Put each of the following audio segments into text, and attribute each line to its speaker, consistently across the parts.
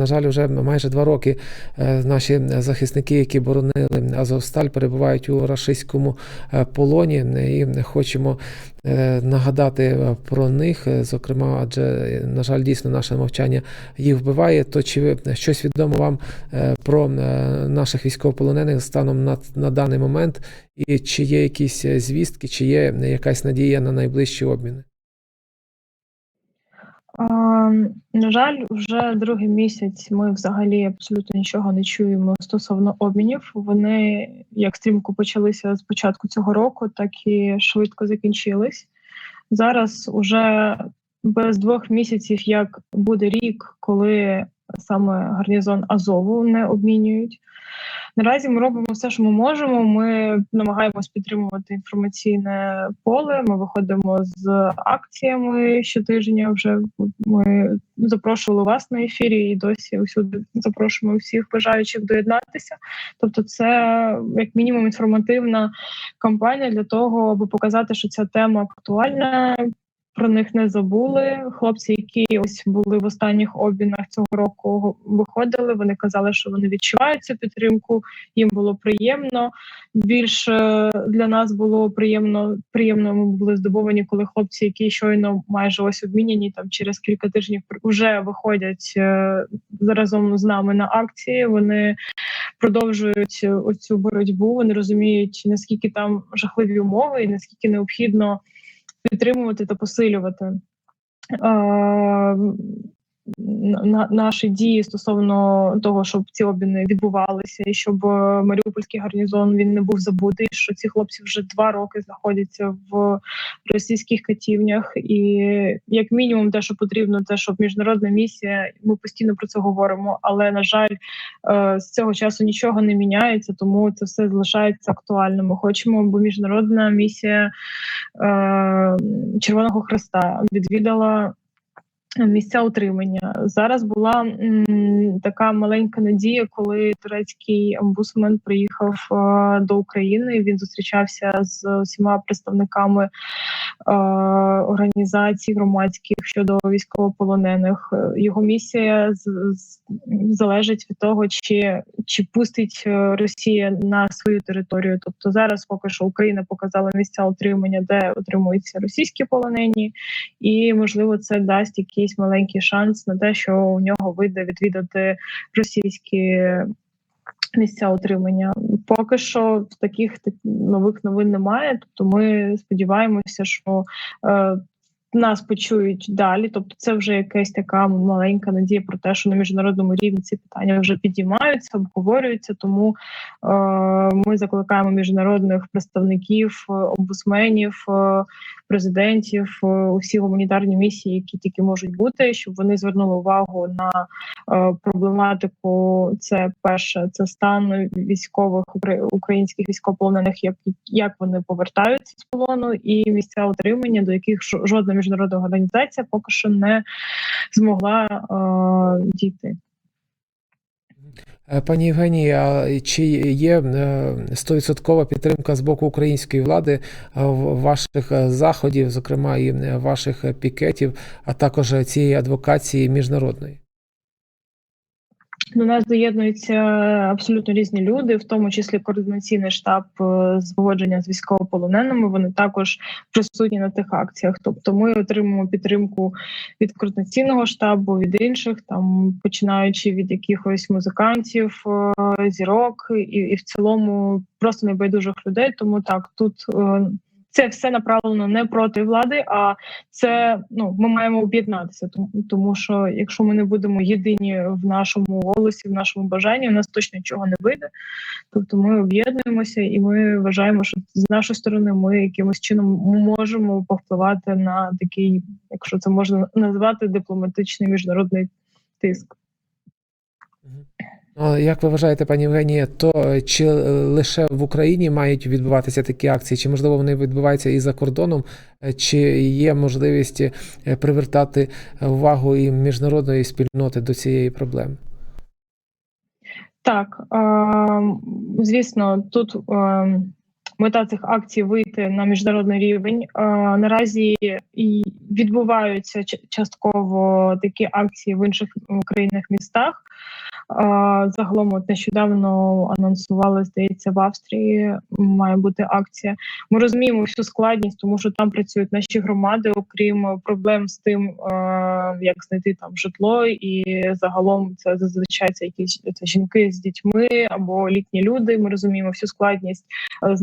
Speaker 1: на жаль, вже майже два роки е, наші захисники, які боронили Азовсталь, перебувають у рашистському е, полоні. І хочемо е, нагадати про них. Зокрема, адже, на жаль, дійсно наше мовчання їх вбиває. То чи ви щось відомо вам про наших військовополонених станом на, на даний момент? І чи є якісь звістки, чи є якась надія на найближчі обміни?
Speaker 2: На жаль, вже другий місяць ми взагалі абсолютно нічого не чуємо стосовно обмінів. Вони як стрімко почалися з початку цього року, так і швидко закінчились. Зараз уже без двох місяців, як буде рік, коли саме гарнізон Азову не обмінюють. Наразі ми робимо все, що ми можемо. Ми намагаємось підтримувати інформаційне поле. Ми виходимо з акціями щотижня. Вже ми запрошували вас на ефірі і досі усюди запрошуємо всіх бажаючих доєднатися. Тобто, це як мінімум інформативна кампанія для того, аби показати, що ця тема актуальна. Про них не забули. Хлопці, які ось були в останніх обмінах цього року, виходили. Вони казали, що вони відчувають цю підтримку. Їм було приємно. Більше для нас було приємно. Приємно ми були здивовані, коли хлопці, які щойно майже ось обміняні, там через кілька тижнів вже виходять е, разом з нами на акції. Вони продовжують оцю боротьбу. Вони розуміють наскільки там жахливі умови, і наскільки необхідно підтримувати та посилювати наші дії стосовно того, щоб ці обміни відбувалися, і щоб е, Маріупольський гарнізон він не був забутий. Що ці хлопці вже два роки знаходяться в російських катівнях, і як мінімум, те, що потрібно, те, щоб міжнародна місія. Ми постійно про це говоримо. Але на жаль, е, з цього часу нічого не міняється, тому це все залишається актуальним. Ми хочемо, бо міжнародна місія е, Червоного Хреста відвідала місця утримання. Зараз була м, така маленька надія, коли турецький омбусмен приїхав е, до України. Він зустрічався з усіма представниками е, організацій громадських щодо військовополонених. Його місія з, з, залежить від того, чи, чи пустить е, Росія на свою територію. Тобто зараз поки що Україна показала місця утримання, де утримуються російські полонені, і можливо це дасть якийсь маленький шанс на те, що у нього вийде відвідати російські місця утримання. Поки що таких так- нових новин немає. Тобто, ми сподіваємося, що е, нас почують далі. Тобто, це вже якась така маленька надія про те, що на міжнародному рівні ці питання вже підіймаються, обговорюються. Тому е, ми закликаємо міжнародних представників, е, омбусменів, е, президентів, е, усі гуманітарні місії, які тільки можуть бути, щоб вони звернули увагу на е, проблематику. Це перше, це стан військових укра- українських військовополонених, як, як вони повертаються з полону, і місця утримання, до яких жодна міжнародна організація поки що не змогла е, дійти.
Speaker 1: Е, Пані Євгенія, чи є е, стовідсоткова підтримка з боку української влади е, ваших заходів, зокрема і ваших пікетів, а також цієї адвокації міжнародної?
Speaker 2: До нас доєднуються абсолютно різні люди, в тому числі координаційний штаб е, з поводження з військовополоненими. Вони також присутні на тих акціях. Тобто, ми отримуємо підтримку від координаційного штабу, від інших, там починаючи від якихось музикантів, е, зірок, і, і в цілому просто небайдужих людей. Тому так тут. Це все направлено не проти влади, а це ну ми маємо об'єднатися. Тому, тому що якщо ми не будемо єдині в нашому голосі, в нашому бажанні, у нас точно нічого не вийде. Тобто ми об'єднуємося, і ми вважаємо, що з нашої сторони ми якимось чином можемо повпливати на такий, якщо це можна назвати, дипломатичний міжнародний тиск.
Speaker 1: Ну, Як ви вважаєте, пані Євгенія, то е, чи е, лише в Україні мають відбуватися такі акції, чи можливо вони відбуваються і за кордоном, Е, чи є можливість е, привертати увагу і міжнародної спільноти до цієї проблеми?
Speaker 2: Так, е, звісно, тут е, мета цих акцій вийти на міжнародний рівень. Е, наразі і відбуваються частково такі акції в інших країнах містах. Загалом, от нещодавно анонсували, здається, в Австрії має бути акція. Ми розуміємо всю складність, тому що там працюють наші громади, окрім проблем з тим, е, як знайти там житло, і загалом це зазвичай це якісь це жінки з дітьми або літні люди. Ми розуміємо всю складність е,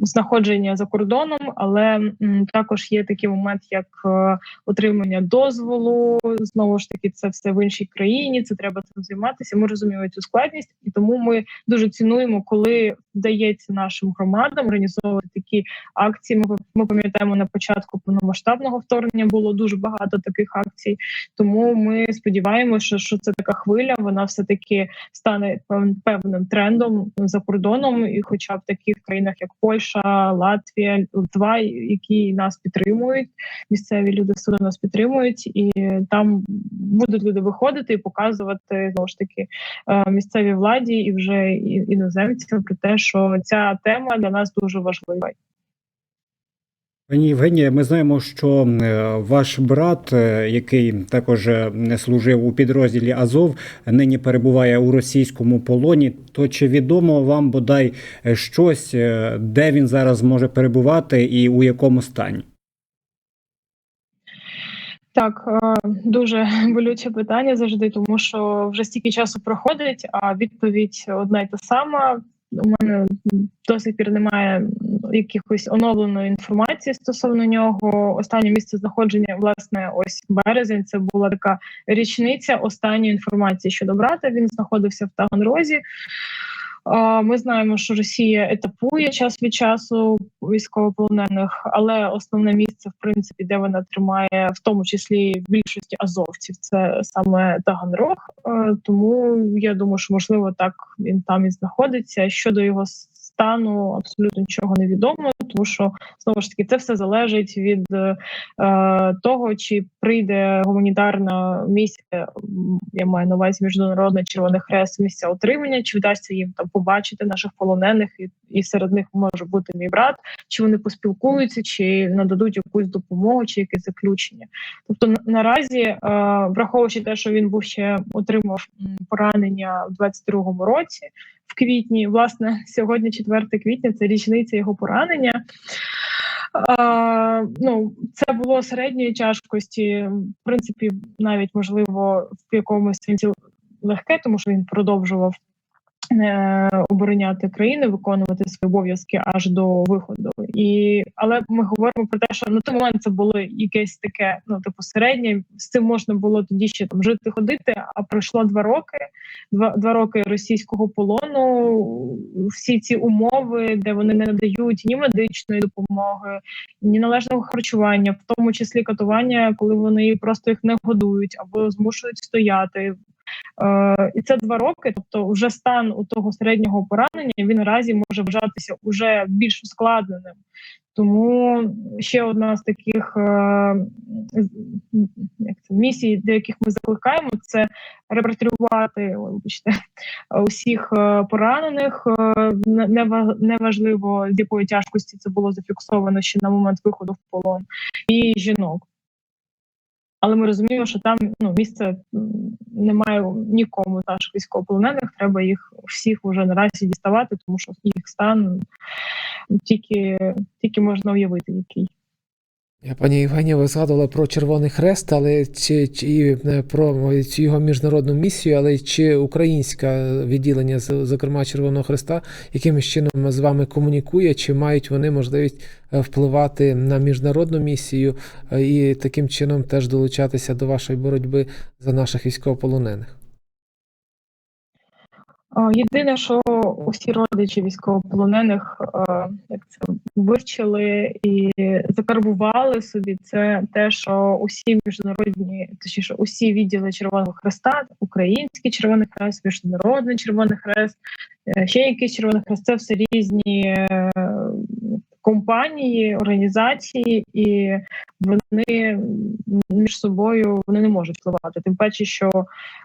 Speaker 2: знаходження за кордоном, але також є такий момент, як е, отримання дозволу. Знову ж таки, це все в іншій країні. Це треба цим займатися. Ми розуміємо цю складність, і тому ми дуже цінуємо, коли вдається нашим громадам організовувати такі акції. Ми ми пам'ятаємо на початку повномасштабного вторгнення було дуже багато таких акцій. Тому ми сподіваємося, що, що це така хвиля. Вона все таки стане певним трендом за кордоном, і хоча в таких країнах, як Польща, Латвія, Литва, які нас підтримують, місцеві люди все нас підтримують, і там будуть люди виходити і показувати знову ж таки е, місцевій владі і вже іноземцям про те, що ця тема для нас дуже важлива.
Speaker 3: Пані Євгенія, ми знаємо, що е, ваш брат, е, який також е, служив у підрозділі Азов, нині перебуває у російському полоні. То чи відомо вам бодай щось, де він зараз може перебувати і у якому стані?
Speaker 2: Так, дуже болюче питання завжди, тому що вже стільки часу проходить, а відповідь одна й та сама. У мене до сих пір немає якихось оновленої інформації стосовно нього. Останнє місце знаходження, власне, ось березень. Це була така річниця останньої інформації щодо брата. Він знаходився в Таганрозі. Ми знаємо, що Росія етапує час від часу військовополонених, але основне місце, в принципі, де вона тримає, в тому числі в більшості азовців, це саме Таганрог. Е, Тому я думаю, що можливо так він там і знаходиться. Щодо його стану, абсолютно нічого не відомо, тому що знову ж таки це все залежить від е, того, чи прийде гуманітарна місія. Я маю на увазі міжнародний червоний хрест місця отримання, чи вдасться їм там побачити наших полонених, і, і серед них може бути мій брат, чи вони поспілкуються, чи нададуть якусь допомогу, чи якесь заключення. Тобто на- наразі, е, враховуючи те, що він був ще отримав поранення в 22-му році. В квітні, власне, сьогодні 4 квітня, це річниця його поранення. А, ну, це було середньої тяжкості, в принципі, навіть можливо в якомусь сенсі легке, тому що він продовжував обороняти країну, виконувати свої обов'язки аж до виходу. І але ми говоримо про те, що на той момент це було якесь таке, ну типу середнє. З цим можна було тоді ще там жити, ходити. А пройшло два роки, два, два роки російського полону. Всі ці умови, де вони не надають ні медичної допомоги, ні належного харчування, в тому числі катування, коли вони просто їх не годують або змушують стояти. Е, і це два роки. Тобто, вже стан у того середнього поранення він наразі може вважатися уже більш ускладненим. Тому ще одна з таких е, як це, місій, до яких ми закликаємо, це репатріювати усіх е, поранених. не- Неважливо з якої тяжкості це було зафіксовано ще на момент виходу в полон, і жінок. Але ми розуміємо, що там ну місце немає нікому наших військовополонених. Треба їх всіх вже наразі діставати, тому що їх стан тільки, тільки можна уявити, який.
Speaker 1: Пані Євгенія, згадували про Червоний Хрест, але чи, чи е, про його міжнародну місію, але чи українське відділення, зокрема Червоного Хреста, якимось чином з вами комунікує, чи мають вони можливість е, впливати на міжнародну місію е, і таким чином теж долучатися до вашої боротьби за наших військовополонених?
Speaker 2: Єдине, що усі родичі військовополонених як це вивчили і закарбували собі, це те, що усі міжнародні, точніше, усі відділи Червоного Хреста, Український Червоний Хрест, Міжнародний Червоний Хрест, е, ще якийсь Червоний Хрест, це все різні е, компанії, організації, і вони між собою вони не можуть впливати. Тим паче, що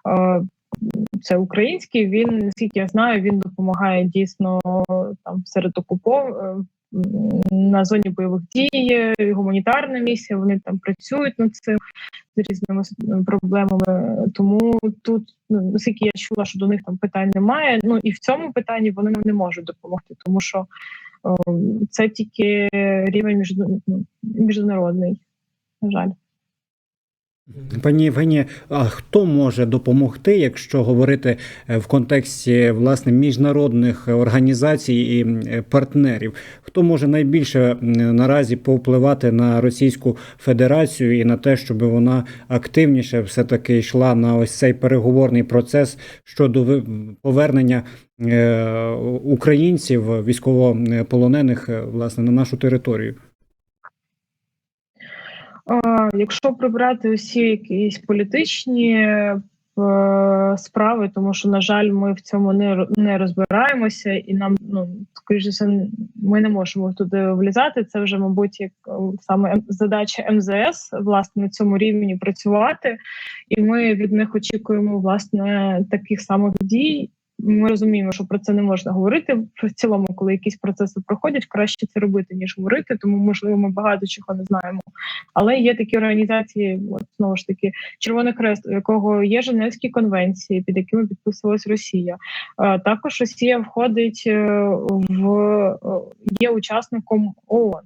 Speaker 2: е, це український. Він наскільки я знаю, він допомагає дійсно там серед окупов е, на зоні бойових дій, гуманітарна місія. Вони там працюють над цим з різними проблемами. Тому тут, ну, наскільки я чула, що до них там питань немає. Ну і в цьому питанні вони не можуть допомогти, тому що о, це тільки рівень міжнародний. На жаль.
Speaker 3: Пані Євгенія, а хто може допомогти, якщо говорити е, в контексті власне міжнародних організацій і е, партнерів? Хто може найбільше наразі повпливати на Російську Федерацію і на те, щоб вона активніше все таки йшла на ось цей переговорний процес щодо повернення е, українців військовополонених власне на нашу територію?
Speaker 2: Якщо прибрати усі якісь політичні е, справи, тому що, на жаль, ми в цьому не, не розбираємося, і нам, ну, скоріше, все, ми не можемо туди влізати. Це вже, мабуть, як е, саме задача МЗС власне на цьому рівні працювати, і ми від них очікуємо власне таких самих дій. Ми розуміємо, що про це не можна говорити в цілому, коли якісь процеси проходять, краще це робити ніж говорити. Тому можливо, ми багато чого не знаємо. Але є такі організації, от знову ж таки, Червоний Хрест, у якого є Женевські конвенції, під якими підписувалась Росія. Е, Також Росія входить е, в е, є учасником ООН.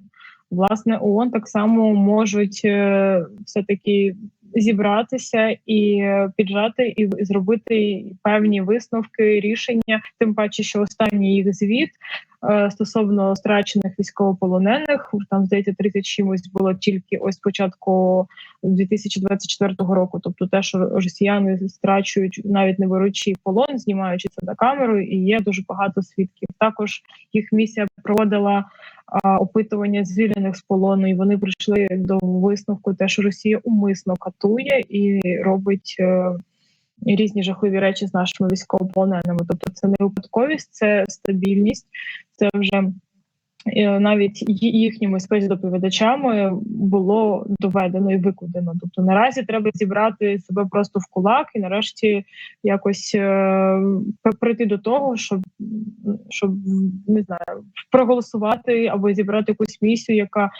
Speaker 2: Власне, ООН так само можуть все таки зібратися і піджати і зробити певні висновки, рішення. Тим паче, що останній їх звіт стосовно страчених військовополонених, там здається 30 чимось було тільки ось початку 2024 року. Тобто, те, що росіяни страчують, навіть не беручи полон, знімаючи це на камеру, і є дуже багато свідків. Також їх місія проводила опитування звільнених з полону, і вони прийшли до висновку, те, що Росія умисно катує і робить. Різні жахливі речі з нашими військовополоненими. Тобто, це не випадковість, це стабільність, це вже навіть ї- їхніми спецдоповідачами було доведено і викладено. Тобто наразі треба зібрати себе просто в кулак і нарешті якось е, прийти до того, щоб, щоб не знаю, проголосувати або зібрати якусь місію, яка, е,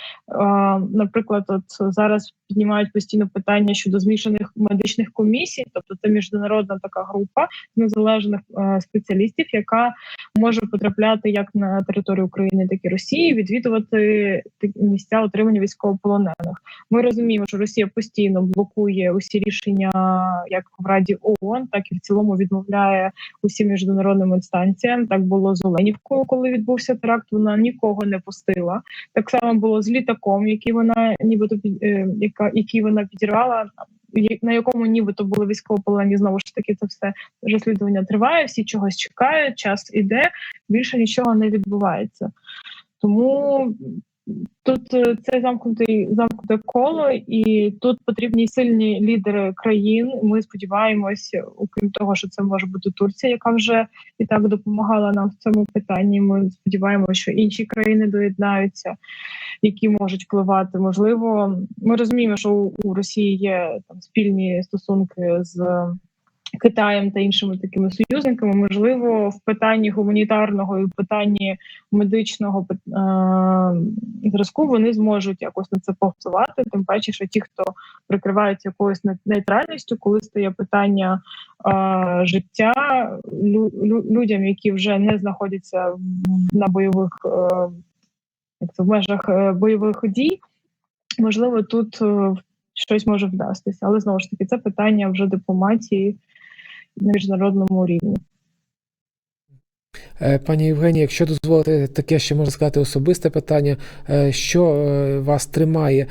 Speaker 2: наприклад, от зараз піднімають постійно питання щодо змішаних медичних комісій, тобто це міжнародна така група незалежних е, спеціалістів, яка може потрапляти як на територію України, так і Росії, відвідувати місця отримання військовополонених. Ми розуміємо, що Росія постійно блокує усі рішення, як в Раді ООН, так і в цілому відмовляє усім міжнародним інстанціям. Так було з Оленівкою, коли відбувся теракт. Вона нікого не пустила. Так само було з літаком, який вона нібито е, яка який вона підірвала. На якому нібито були військовополонені, знову ж таки, це все розслідування триває, всі чогось чекають, час іде, більше нічого не відбувається. Тому тут е, це замкнутий замкнуте коло, і тут потрібні сильні лідери країн. Ми сподіваємося, окрім того, що це може бути Турція, яка вже і так допомагала нам в цьому питанні. Ми сподіваємося, що інші країни доєднаються, які можуть впливати. Можливо, ми розуміємо, що у- у Росії є там спільні стосунки з. Китаєм та іншими такими союзниками, можливо, в питанні гуманітарного і в питанні медичного е, зразку вони зможуть якось на це повпливати. Тим паче, що ті, хто прикриваються якоюсь не- нейтральністю, коли стає питання е, життя лю- лю- людям, які вже не знаходяться на бойових е, як це в межах е, бойових дій, можливо, тут е, щось може вдастися, але знову ж таки це питання вже дипломатії на міжнародному рівні.
Speaker 1: Е, Пані Євгенія, якщо дозволите таке ще можна сказати особисте питання, е, що е, вас тримає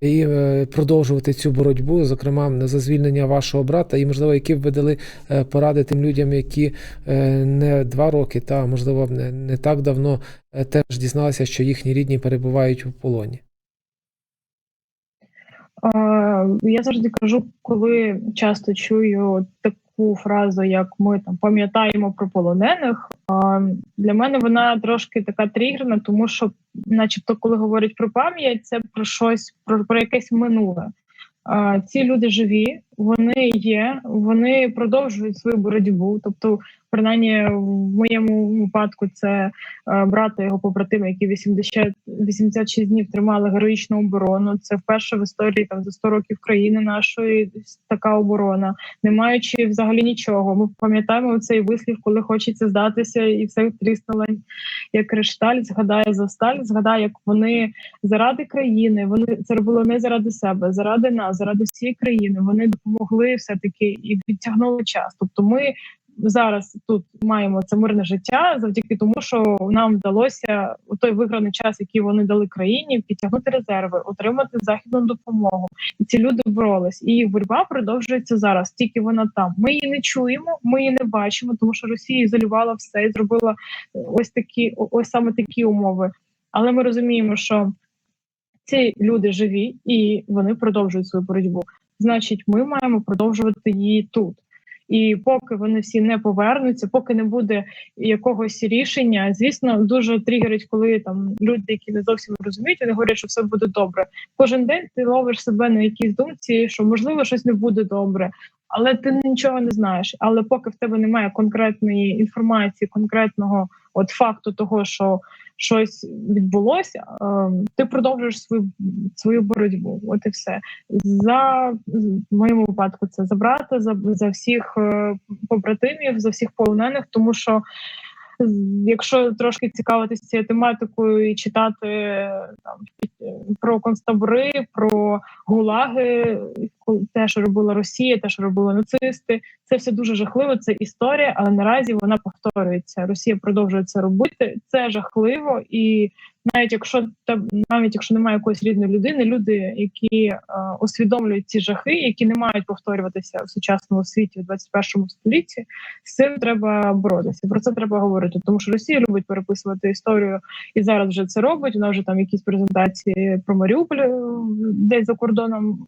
Speaker 1: і продовжувати цю боротьбу, зокрема за звільнення вашого брата, і можливо, які б ви дали поради тим людям, які не два роки, та можливо не, не так давно теж дізналися, що їхні рідні перебувають у полоні.
Speaker 2: Я завжди кажу, коли часто чую таку фразу, як ми там пам'ятаємо про полонених. а Для мене вона трошки така тригерна, тому що, начебто, коли говорять про пам'ять, це про щось про, про якесь минуле. Ці люди живі, вони є, вони продовжують свою боротьбу. Тобто, принаймні, в моєму випадку це е, брат його побратими, які 80, 86 днів тримали героїчну оборону. Це вперше в історії там за 100 років країни нашої така оборона, не маючи взагалі нічого. Ми пам'ятаємо цей вислів, коли хочеться здатися, і все тріснуло як кришталь. Згадає за сталь, згадає, як вони заради країни. Вони це робили не заради себе, заради нас, заради всієї країни. Вони допомогли все таки і відтягнули час. Тобто, ми зараз тут маємо це мирне життя завдяки тому, що нам вдалося у той виграний час, який вони дали країні, підтягнути резерви, отримати західну допомогу. І ці люди боролись. І їх боротьба продовжується зараз. Тільки вона там. Ми її не чуємо, ми її не бачимо, тому що Росія ізолювала все і зробила ось такі, ось саме такі умови. Але ми розуміємо, що ці люди живі і вони продовжують свою боротьбу. Значить, ми маємо продовжувати її тут. І поки вони всі не повернуться, поки не буде якогось рішення, звісно, дуже тригерить, коли там люди, які не зовсім розуміють, вони говорять, що все буде добре. Кожен день ти ловиш себе на якійсь думці, що можливо щось не буде добре, але ти нічого не знаєш. Але поки в тебе немає конкретної інформації, конкретного от факту того, що щось відбулося, е, ти продовжуєш свою свою боротьбу. От і все за в моєму випадку. Це за брата, за, за всіх е, побратимів, за всіх полонених, тому що. Якщо трошки цікавитися цією тематикою і читати там про концтабори, про гулаги, те, що робила Росія, те, що робили нацисти, це все дуже жахливо. Це історія, але наразі вона повторюється. Росія продовжує це робити. Це жахливо, і навіть якщо та навіть якщо немає якоїсь рідної людини, люди, які е, усвідомлюють ці жахи, які не мають повторюватися в сучасному світі в 21 столітті, з цим треба боротися. Про це треба говорити, тому що Росія любить переписувати історію і зараз вже це робить. Вона вже там якісь презентації про Маріуполь е, десь за кордоном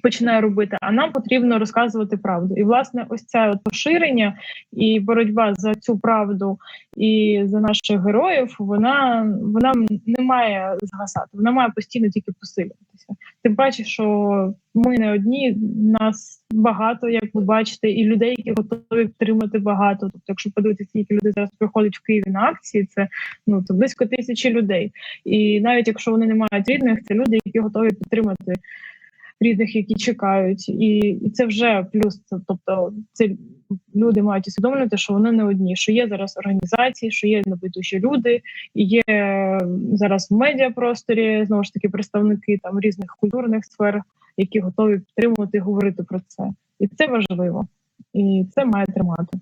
Speaker 2: починає робити, а нам потрібно розказувати правду. І власне, ось це от поширення і боротьба за цю правду і за наших героїв. Вона вона не має згасати, вона має постійно тільки посилюватися. Ти бачиш, що ми не одні, нас багато, як ви бачите, і людей, які готові підтримати багато. Тобто, якщо подивитися, скільки людей зараз приходять в Києві на акції, це ну це близько тисячі людей. І навіть якщо вони не мають рідних, це люди, які готові підтримати рідних, які чекають, і і це вже плюс. Тобто, це люди мають усвідомлювати, що вони не одні, що є зараз організації, що є небайдужі люди, і є зараз в медіапросторі знову ж таки представники там різних культурних сфер, які готові підтримувати говорити про це, і це важливо, і це має тримати.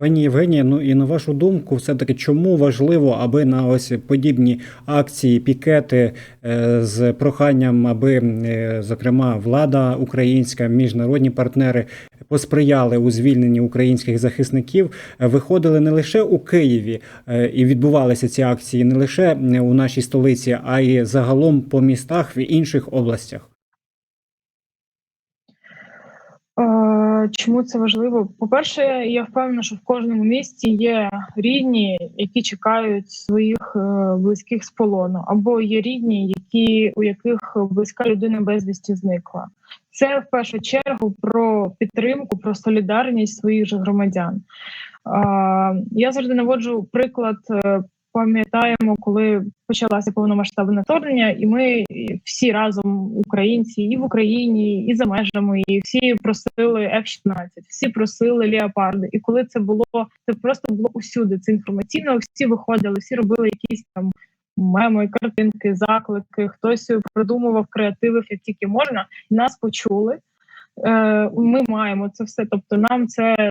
Speaker 3: Пані Євгенія, ну і на вашу думку, все-таки чому важливо, аби на ось подібні акції, пікети е, з проханням, аби, е, зокрема, влада українська, міжнародні партнери посприяли у звільненні українських захисників, е, виходили не лише у Києві і відбувалися ці акції не лише у нашій столиці, а й загалом по містах в інших областях.
Speaker 2: Е, Чому це важливо? По-перше, я впевнена, що в кожному місті є рідні, які чекають своїх е, близьких з полону, або є рідні, які у яких близька людина безвісті зникла. Це в першу чергу про підтримку, про солідарність своїх же громадян. Е, Я завжди наводжу приклад. Пам'ятаємо, коли почалося повномасштабне вторгнення, і ми всі разом, українці, і в Україні, і за межами, і всі просили F-16, всі просили леопарди. І коли це було, це просто було усюди. Це інформаційно. Всі виходили, всі робили якісь там меми, картинки, заклики. Хтось придумував креативів, як тільки можна. Нас почули. Е, Ми маємо це все. Тобто, нам це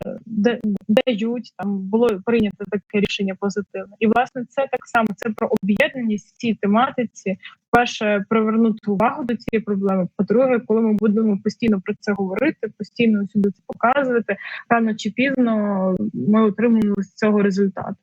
Speaker 2: дають. Там було прийнято таке рішення позитивне, і власне це так само. Це про об'єднаність цій тематиці. Перше привернути увагу до цієї проблеми. По-друге, коли ми будемо постійно про це говорити, постійно сюди це показувати, рано чи пізно ми отримаємо з цього результат.